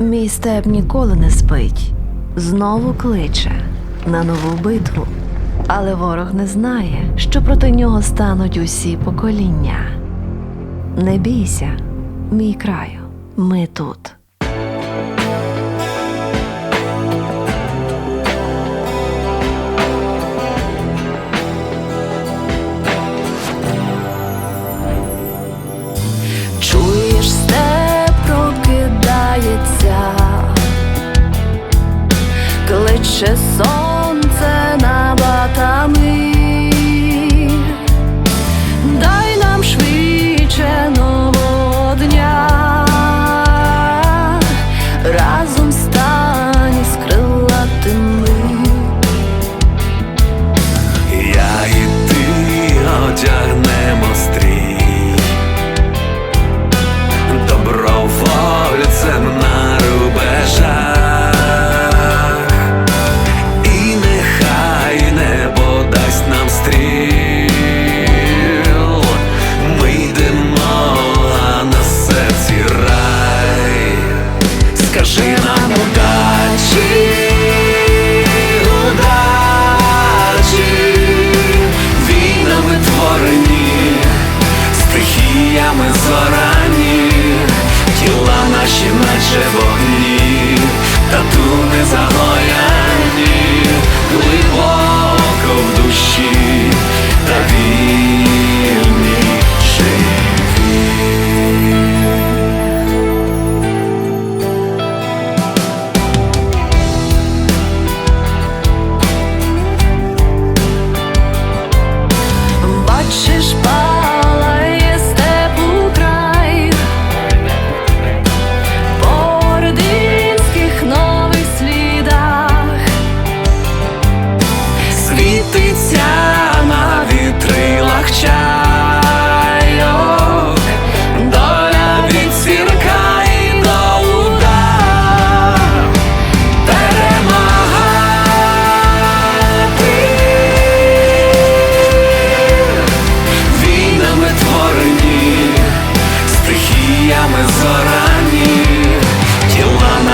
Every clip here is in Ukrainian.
Мій степ ніколи не спить, знову кличе на нову битву. Але ворог не знає, що проти нього стануть усі покоління. Не бійся, мій краю, ми тут. Кличе сонце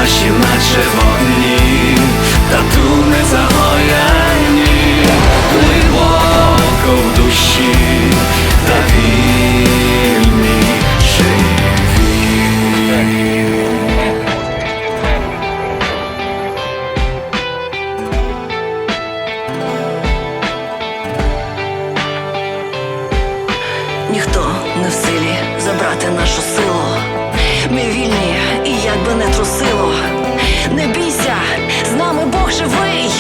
наші, наче вогні, тату не загояні, глибоко в душі та вільні живі. Ніхто не в силі забрати нашу силу. Ми вільні, і як би не трусило. Не бійся, з нами Бог живий,